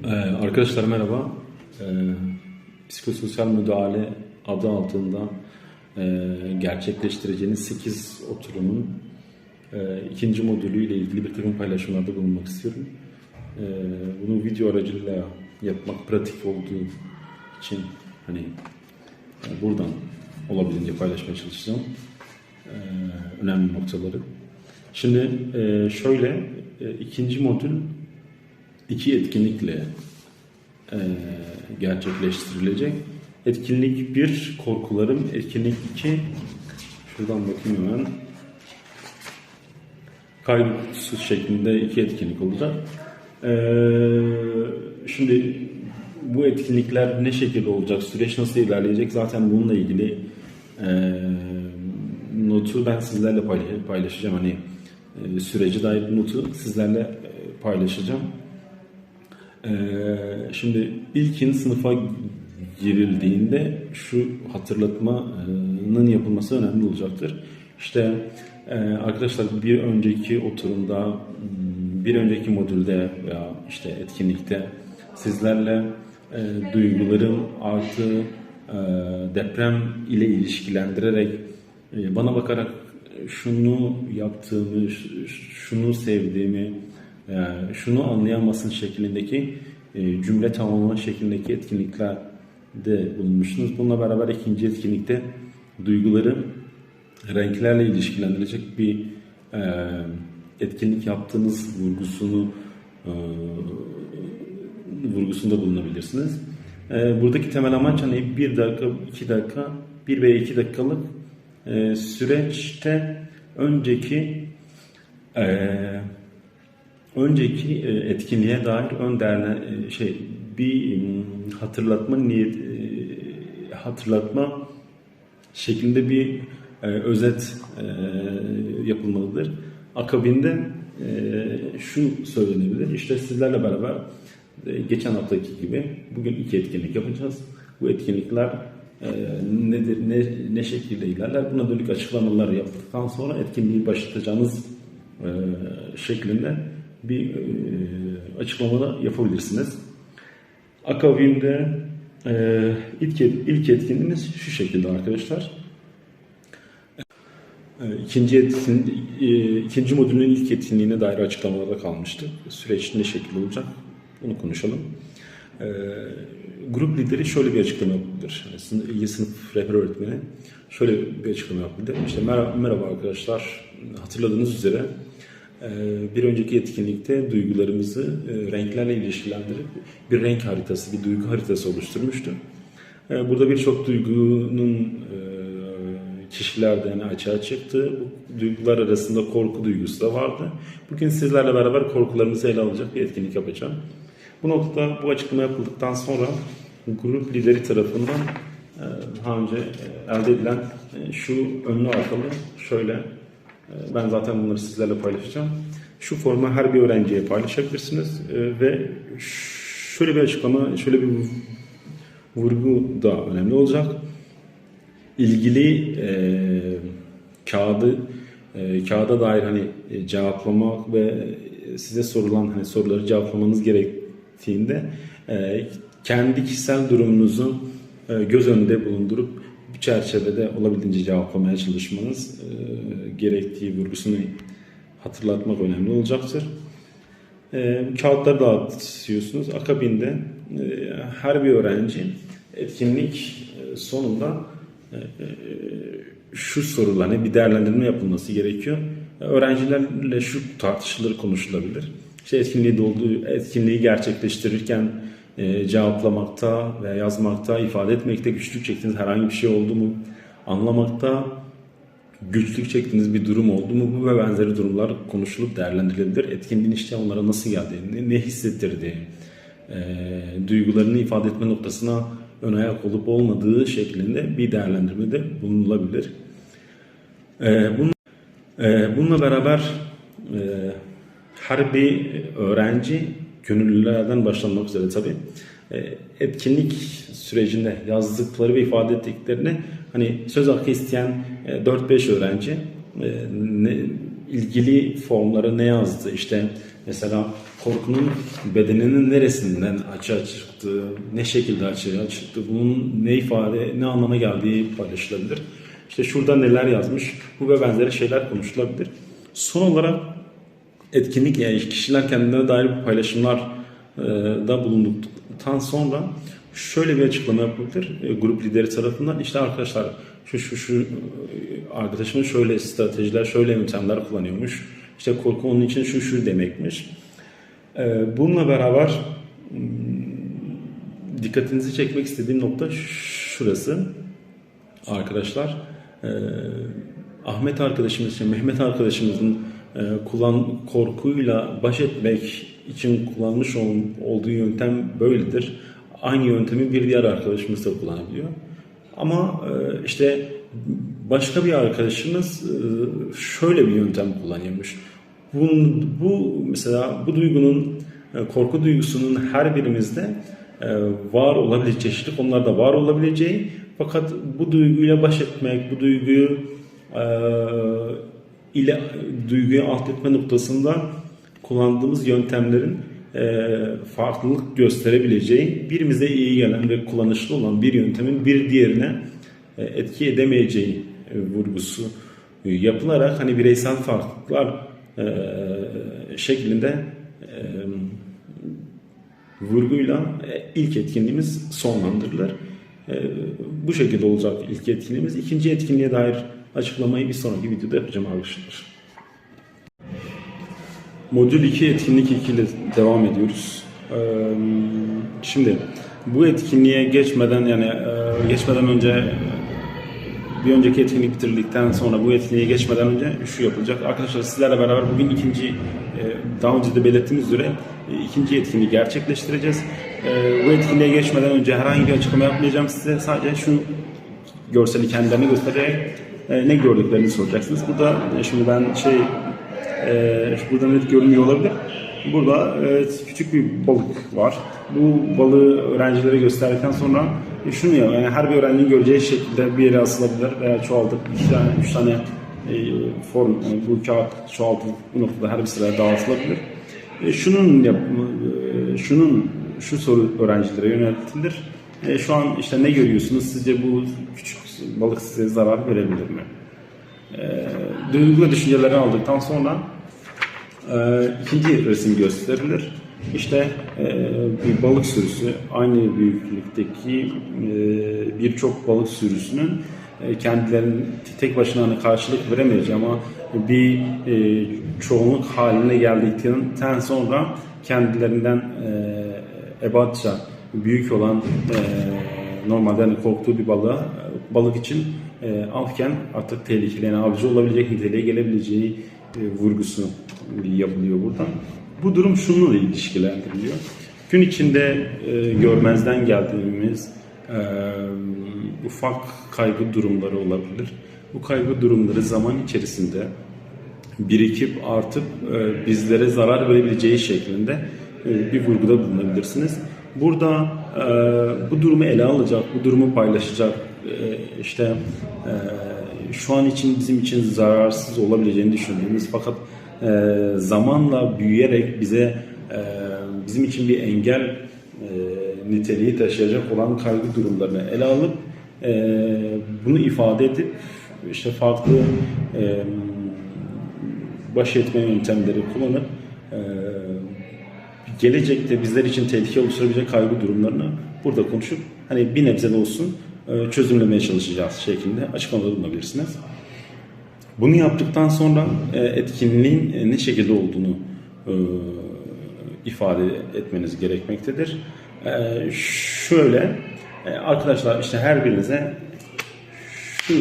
Ee, arkadaşlar merhaba. Ee, psikososyal müdahale adı altında e, gerçekleştireceğiniz 8 oturumun e, ikinci modülüyle ilgili bir takım paylaşımlarda bulunmak istiyorum. Ee, bunu video aracılığıyla yapmak pratik olduğu için hani e, buradan olabildiğince paylaşmaya çalışacağım. Ee, önemli noktaları. Şimdi e, şöyle e, ikinci modül iki etkinlikle e, gerçekleştirilecek. Etkinlik 1 korkularım, etkinlik 2 şuradan bakayım hemen kaygısız şeklinde iki etkinlik olacak. E, şimdi bu etkinlikler ne şekilde olacak, süreç nasıl ilerleyecek zaten bununla ilgili e, notu ben sizlerle paylaş- paylaşacağım. Hani e, süreci dair notu sizlerle e, paylaşacağım. Ee, şimdi ilkin sınıfa girildiğinde şu hatırlatmanın yapılması önemli olacaktır. İşte e, arkadaşlar bir önceki oturumda, m, bir önceki modülde veya işte etkinlikte sizlerle e, duygularım artı e, deprem ile ilişkilendirerek bana bakarak şunu yaptığımı, şunu sevdiğimi, yani şunu anlayamazsın şeklindeki e, cümle tamamlama şeklindeki etkinliklerde bulunmuşsunuz. Bununla beraber ikinci etkinlikte duyguları renklerle ilişkilendirecek bir e, etkinlik yaptığınız vurgusunu e, vurgusunda bulunabilirsiniz. Buradaki temel amaç hani bir dakika, iki dakika, bir veya iki dakikalık süreçte önceki e, önceki e, etkinliğe dair ön değerle e, şey bir mm, hatırlatma niyet e, hatırlatma şeklinde bir e, özet e, yapılmalıdır. Akabinde e, şu söylenebilir. İşte sizlerle beraber e, geçen haftaki gibi bugün iki etkinlik yapacağız. Bu etkinlikler e, nedir, ne, ne şekilde ilerler? Buna dönük açıklamalar yaptıktan sonra etkinliği başlatacağınız e, şeklinde bir e, açıklama da yapabilirsiniz. Akabinde e, ilk, ilk etkinliğimiz şu şekilde arkadaşlar. E, İkinci, etkin, e, ikinci modülün ilk etkinliğine dair açıklamalarda kalmıştı. Süreç ne şekilde olacak bunu konuşalım. E, grup lideri şöyle bir açıklama yapabilir. Yani sınıf, sınıf rehber öğretmeni şöyle bir açıklama yapabilir. İşte merhaba, merhaba arkadaşlar hatırladığınız üzere bir önceki etkinlikte duygularımızı e, renklerle ilişkilendirip bir renk haritası, bir duygu haritası oluşturmuştu. E, Burada birçok duygunun e, kişilerde yani açığa çıktı. Bu duygular arasında korku duygusu da vardı. Bugün sizlerle beraber korkularımızı ele alacak bir etkinlik yapacağım. Bu noktada bu açıklama yapıldıktan sonra grup lideri tarafından e, daha önce elde edilen şu önlü arkalı şöyle ben zaten bunları sizlerle paylaşacağım. Şu formu her bir öğrenciye paylaşabilirsiniz E, ve şöyle bir açıklama, şöyle bir vurgu da önemli olacak ilgili e, kağıdı e, kağıda dair hani e, cevaplamak ve size sorulan hani soruları cevaplamanız gerektiğinde e, kendi kişisel durumunuzu e, göz önünde bulundurup çerçevede olabildiğince cevaplamaya çalışmanız e, gerektiği vurgusunu hatırlatmak önemli olacaktır. E, kağıtları dağıtıyorsunuz. Akabinde e, her bir öğrenci etkinlik e, sonunda e, e, şu sorularına bir değerlendirme yapılması gerekiyor. E, Öğrencilerle şu tartışılır, konuşulabilir. İşte etkinliği dolduğu, etkinliği gerçekleştirirken e, cevaplamakta ve yazmakta, ifade etmekte güçlük çektiğiniz herhangi bir şey oldu mu? Anlamakta güçlük çektiğiniz bir durum oldu mu? Bu ve benzeri durumlar konuşulup değerlendirilebilir. Etkinliğin işte onlara nasıl geldiğini, ne hissettirdiği, e, duygularını ifade etme noktasına ön ayak olup olmadığı şeklinde bir değerlendirmede bulunulabilir. E, bunun, e, bununla beraber e, her bir öğrenci gönüllülerden başlanmak üzere tabii e, etkinlik sürecinde yazdıkları ve ifade ettiklerini hani söz hakkı isteyen e, 4-5 öğrenci e, ne, ilgili formlara ne yazdı işte mesela korkunun bedeninin neresinden açığa çıktığı, ne şekilde açığa çıktı, bunun ne ifade, ne anlama geldiği paylaşılabilir. İşte şurada neler yazmış, bu ve benzeri şeyler konuşulabilir. Son olarak etkinlik yani kişiler kendilerine dair paylaşımlar e, da bulunduktan sonra şöyle bir açıklama yapılabilir e, grup lideri tarafından. İşte arkadaşlar şu şu şu e, arkadaşımın şöyle stratejiler şöyle yöntemler kullanıyormuş. İşte korku onun için şu şu demekmiş. E, bununla beraber m, dikkatinizi çekmek istediğim nokta şurası. Arkadaşlar Ahmet arkadaşımız için Mehmet arkadaşımızın kullan korkuyla baş etmek için kullanmış ol, olduğu yöntem böyledir. Aynı yöntemi bir diğer arkadaşımız da kullanabiliyor. Ama e, işte başka bir arkadaşımız e, şöyle bir yöntem kullanıyormuş. Bunun, bu mesela bu duygunun e, korku duygusunun her birimizde e, var olabilecek çeşitli konularda var olabileceği fakat bu duyguyla baş etmek, bu duyguyu e, ile duyguyu alt noktasında kullandığımız yöntemlerin e, farklılık gösterebileceği, birimize iyi gelen ve kullanışlı olan bir yöntemin bir diğerine e, etki edemeyeceği e, vurgusu yapılarak hani bireysel farklılıklar e, şeklinde e, vurguyla e, ilk etkinliğimiz sonlandırılır. E, bu şekilde olacak ilk etkinliğimiz. İkinci etkinliğe dair açıklamayı bir sonraki videoda yapacağım arkadaşlar. Modül 2 etkinlik 2 ile devam ediyoruz. Ee, Şimdi bu etkinliğe geçmeden yani e, geçmeden önce bir önceki etkinlik bitirildikten sonra bu etkinliğe geçmeden önce şu yapılacak. Arkadaşlar sizlerle beraber bugün ikinci e, daha önce de belirttiğimiz üzere e, ikinci etkinliği gerçekleştireceğiz. Bu etkinliğe geçmeden önce herhangi bir açıklama yapmayacağım size. Sadece şu görseli kendilerine göstererek e, ne gördüklerini soracaksınız. Burada e, şimdi ben şey e, burada net görünmüyor olabilir. Burada e, küçük bir balık var. Bu balığı öğrencilere gösterdikten sonra e, şunu ya yani her bir öğrencinin göreceği şekilde bir yere asılabilir veya çoğaltıp iki tane, üç tane e, form yani bu kağıt çoğaltılıp bu noktada her bir sıraya dağıtılabilir. E, şunun yapımı, e, şunun şu soru öğrencilere yöneltilir. E, şu an işte ne görüyorsunuz? Sizce bu küçük balık size zarar verebilir mi? E, duygu ve düşünceleri aldıktan sonra e, ikinci resim gösterilir. İşte e, bir balık sürüsü aynı büyüklükteki e, birçok balık sürüsünün e, kendilerinin tek başına hani karşılık veremeyeceği ama bir e, çoğunluk haline geldikten sonra kendilerinden e, ebatça büyük olan e, normalde hani korktuğu bir balığa balık için e, avken artık tehlikeli yani avcı olabilecek niteliğe gelebileceği e, vurgusu yapılıyor buradan. Bu durum şununla ilişkilendiriliyor. Gün içinde e, görmezden geldiğimiz e, ufak kaygı durumları olabilir. Bu kaygı durumları zaman içerisinde birikip artıp e, bizlere zarar verebileceği şeklinde e, bir vurguda bulunabilirsiniz. Burada e, bu durumu ele alacak, bu durumu paylaşacak, e, işte e, şu an için bizim için zararsız olabileceğini düşündüğümüz fakat e, zamanla büyüyerek bize e, bizim için bir engel e, niteliği taşıyacak olan kaygı durumlarını ele alıp e, bunu ifade edip işte farklı e, baş etme yöntemleri kullanıp gelecekte bizler için tehlike oluşturabilecek kaygı durumlarını burada konuşup hani bir nebze de olsun e, çözümlemeye çalışacağız şeklinde açıklamada bulunabilirsiniz. Bunu yaptıktan sonra e, etkinliğin e, ne şekilde olduğunu ifade etmeniz gerekmektedir. Şöyle arkadaşlar işte her birinize şu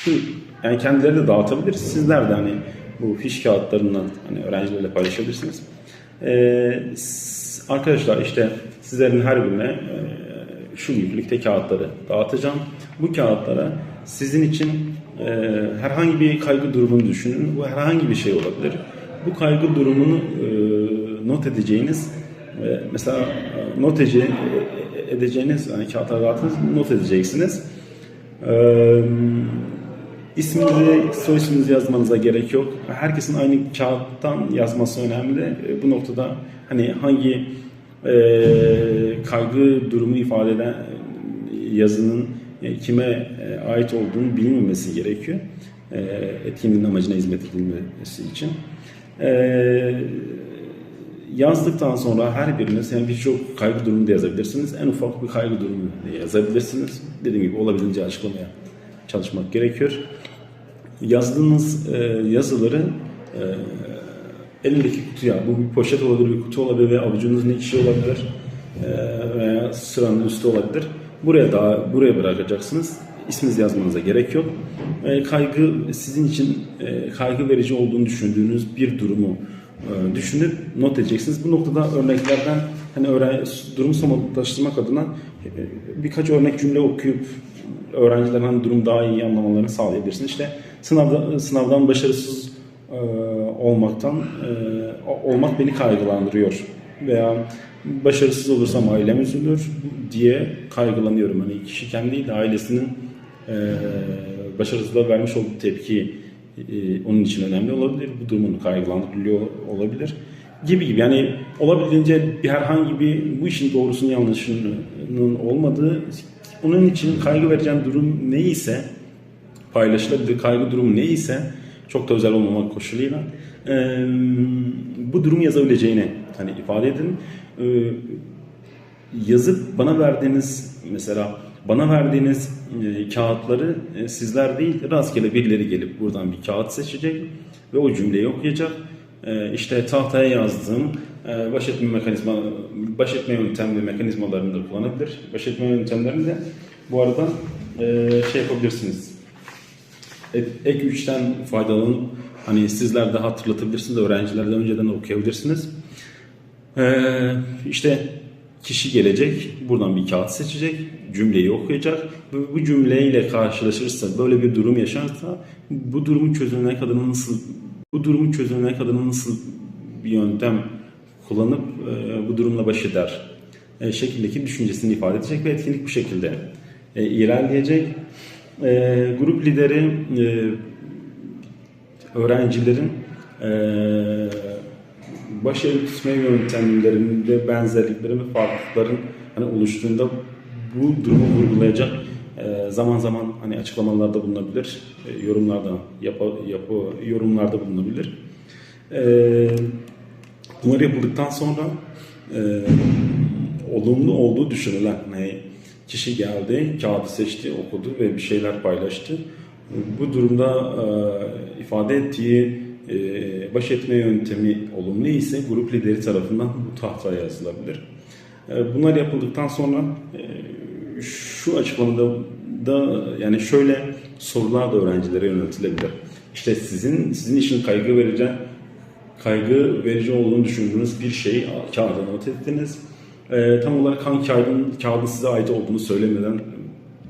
şu yani kendileri de dağıtabilir. Sizler de hani bu fiş kağıtlarından hani öğrencilerle paylaşabilirsiniz. Ee, arkadaşlar işte sizlerin her birine e, şu büyüklükte kağıtları dağıtacağım. Bu kağıtlara sizin için e, herhangi bir kaygı durumunu düşünün. Bu herhangi bir şey olabilir. Bu kaygı durumunu e, not edeceğiniz e, mesela not ece- edeceğiniz hani kağıtlara dağıttınız not edeceksiniz. Eee İsminizi, soy isminizi yazmanıza gerek yok. Herkesin aynı kağıttan yazması önemli. E, Bu noktada hani hangi e, kaygı durumu ifade eden yazının e, kime e, ait olduğunu bilinmemesi gerekiyor. E, etkinliğin amacına hizmet edilmesi için. E, yazdıktan sonra her biriniz yani birçok kaygı durumu da yazabilirsiniz. En ufak bir kaygı durumu da yazabilirsiniz. Dediğim gibi olabildiğince açıklamaya çalışmak gerekiyor. Yazdığınız e, yazıları e, elindeki kutuya, bu bir poşet olabilir, bir kutu olabilir ve avucunuzun içi olabilir e, veya sıranın üstü olabilir. Buraya da buraya bırakacaksınız. İsminizi yazmanıza gerek yok. E, kaygı sizin için e, kaygı verici olduğunu düşündüğünüz bir durumu e, düşünüp not edeceksiniz. Bu noktada örneklerden hani öğren durumu somutlaştırmak adına e, birkaç örnek cümle okuyup öğrencilerin hani durum daha iyi anlamalarını sağlayabilirsiniz. İşte sınavda sınavdan başarısız e, olmaktan e, olmak beni kaygılandırıyor veya başarısız olursam ailem üzülür diye kaygılanıyorum. Hani kişi kendi değil de ailesinin e, başarısızlığa vermiş olduğu tepki e, onun için önemli olabilir. Bu durumunu kaygılandırılıyor olabilir gibi gibi. Yani olabildiğince bir herhangi bir bu işin doğrusunun yanlışının olmadığı onun için kaygı vereceğim durum neyse paylaşılabilir kaygı durumu neyse çok da özel olmamak koşuluyla e, bu durumu yazabileceğini hani ifade edin. E, yazıp bana verdiğiniz mesela bana verdiğiniz e, kağıtları e, sizler değil rastgele birileri gelip buradan bir kağıt seçecek ve o cümleyi okuyacak. E, işte tahtaya yazdığım e, baş etme mekanizma baş etme yöntem ve mekanizmalarını da kullanabilir. Baş etme yöntemlerini de bu arada e, şey yapabilirsiniz. Ek- Ek 3'ten faydalanıp hani sizler de hatırlatabilirsiniz, öğrenciler de önceden okuyabilirsiniz. Ee, işte kişi gelecek, buradan bir kağıt seçecek, cümleyi okuyacak. bu cümleyle karşılaşırsa, böyle bir durum yaşarsa bu durumun çözümüne kadar nasıl bu durumun çözümüne kadar nasıl bir yöntem kullanıp e, bu durumla baş eder e, şekildeki düşüncesini ifade edecek ve etkinlik bu şekilde e, ilerleyecek. E, grup lideri e, öğrencilerin e, baş etme yöntemlerinde benzerliklerin ve farklılıkların hani oluştuğunda bu durumu vurgulayacak e, zaman zaman hani açıklamalarda bulunabilir, e, yorumlarda yapı, yapı yorumlarda bulunabilir. E, bunlar yapıldıktan sonra e, olumlu olduğu düşünülen hani kişi geldi, kağıdı seçti, okudu ve bir şeyler paylaştı. Bu durumda e, ifade ettiği e, baş etme yöntemi olumlu ise grup lideri tarafından bu tahtaya yazılabilir. Bunlar yapıldıktan sonra şu açıklamada da yani şöyle sorular da öğrencilere yöneltilebilir. İşte sizin sizin için kaygı verici kaygı verici olduğunu düşündüğünüz bir şeyi kağıda not ettiniz. E, tam olarak hangi kağıdın, kağıdın size ait olduğunu söylemeden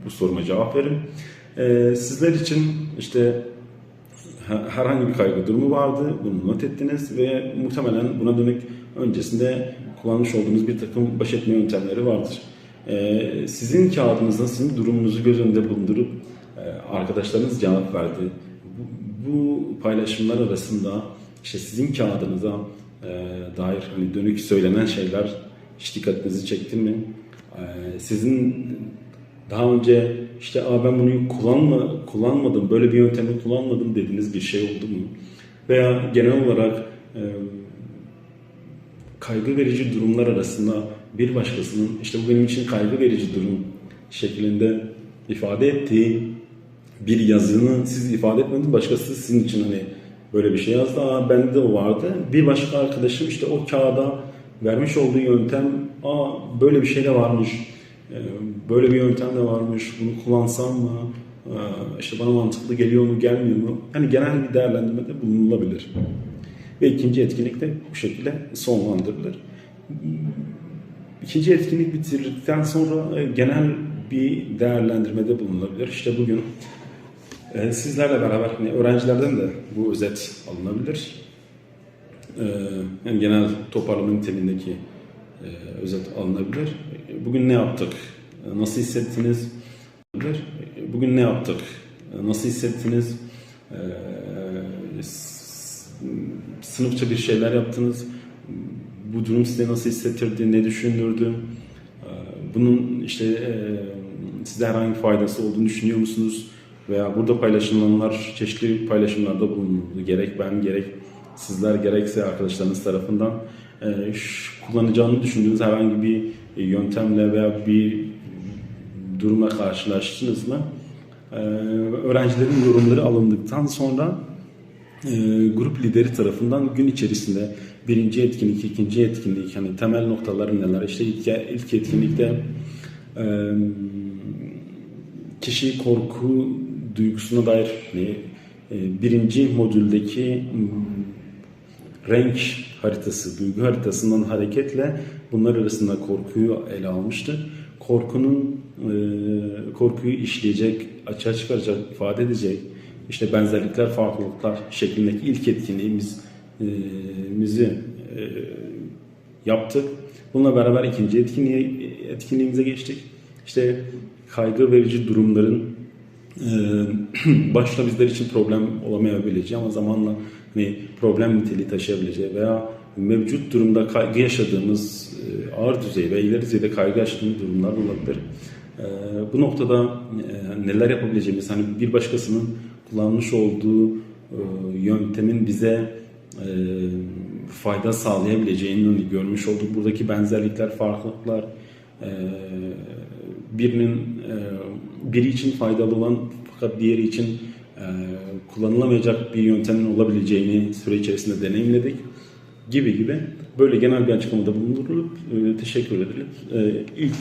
bu soruma cevap verin. E, sizler için işte her- herhangi bir kaygı durumu vardı. Bunu not ettiniz ve muhtemelen buna dönük öncesinde kullanmış olduğunuz bir takım baş etme yöntemleri vardır. Ee, sizin kağıdınızda sizin durumunuzu göz önünde bulundurup e, arkadaşlarınız cevap verdi. Bu, bu paylaşımlar arasında işte sizin kağıdınıza e, dair hani dönük söylenen şeyler hiç dikkatinizi çekti mi? Ee, sizin daha önce işte Aa, ben bunu kullanma, kullanmadım, böyle bir yöntemi kullanmadım dediğiniz bir şey oldu mu? Veya genel olarak e, kaygı verici durumlar arasında bir başkasının işte bu benim için kaygı verici durum şeklinde ifade ettiği bir yazını siz ifade etmediniz, başkası sizin için hani böyle bir şey yazdı. Aa bende de o vardı. Bir başka arkadaşım işte o kağıda vermiş olduğu yöntem, aa böyle bir şey de varmış, ee, böyle bir yöntem de varmış, bunu kullansam mı, Ee, işte bana mantıklı geliyor mu, gelmiyor mu? Yani genel bir değerlendirmede bulunulabilir. Ve ikinci etkinlik de bu şekilde sonlandırılır. İkinci etkinlik bitirdikten sonra e, genel bir değerlendirmede bulunulabilir. İşte bugün e, sizlerle beraber hani öğrencilerden de bu özet alınabilir. E, hem genel toparlama niteliğindeki e, özet alınabilir. E, Bugün ne yaptık? E, Nasıl hissettiniz? E, Bugün ne yaptık? E, Nasıl hissettiniz? E, sınıfça bir şeyler yaptınız. Bu durum size nasıl hissettirdi, ne düşündürdü? E, Bunun işte e, size herhangi faydası olduğunu düşünüyor musunuz? Veya burada paylaşılanlar çeşitli paylaşımlarda bulundu. Gerek ben gerek sizler gerekse arkadaşlarınız tarafından e, şu- kullanacağını düşündüğünüz herhangi bir yöntemle veya bir durumla karşılaştınız mı? E, öğrencilerin yorumları alındıktan sonra e, grup lideri tarafından gün içerisinde birinci etkinlik, ikinci etkinlik, hani temel noktaları neler? İşte ilk, ilk etkinlikte e, kişi korku duygusuna dair hani, e, birinci modüldeki m, renk haritası, duygu haritasından hareketle bunlar arasında korkuyu ele almıştı. Korkunun e, korkuyu işleyecek, açığa çıkaracak, ifade edecek işte benzerlikler, farklılıklar şeklindeki ilk etkinliğimiz mizi yaptık. Bununla beraber ikinci etkinliğe, etkinliğimize geçtik. İşte kaygı verici durumların başta bizler için problem olamayabileceği ama zamanla hani problem niteliği taşıyabileceği veya mevcut durumda kaygı yaşadığımız ağır düzey ve ileri düzeyde kaygı yaşadığımız durumlar olabilir. Bu noktada neler yapabileceğimiz hani bir başkasının kullanmış olduğu yöntemin bize e, fayda sağlayabileceğini görmüş olduk. Buradaki benzerlikler, farklılıklar e, birinin e, biri için faydalı olan fakat diğeri için e, kullanılamayacak bir yöntemin olabileceğini süre içerisinde deneyimledik gibi gibi böyle genel bir açıklamada bulunurulup e, teşekkür edilip e, ilk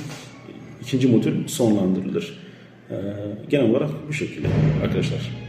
ikinci modül sonlandırılır. E, genel olarak bu şekilde arkadaşlar.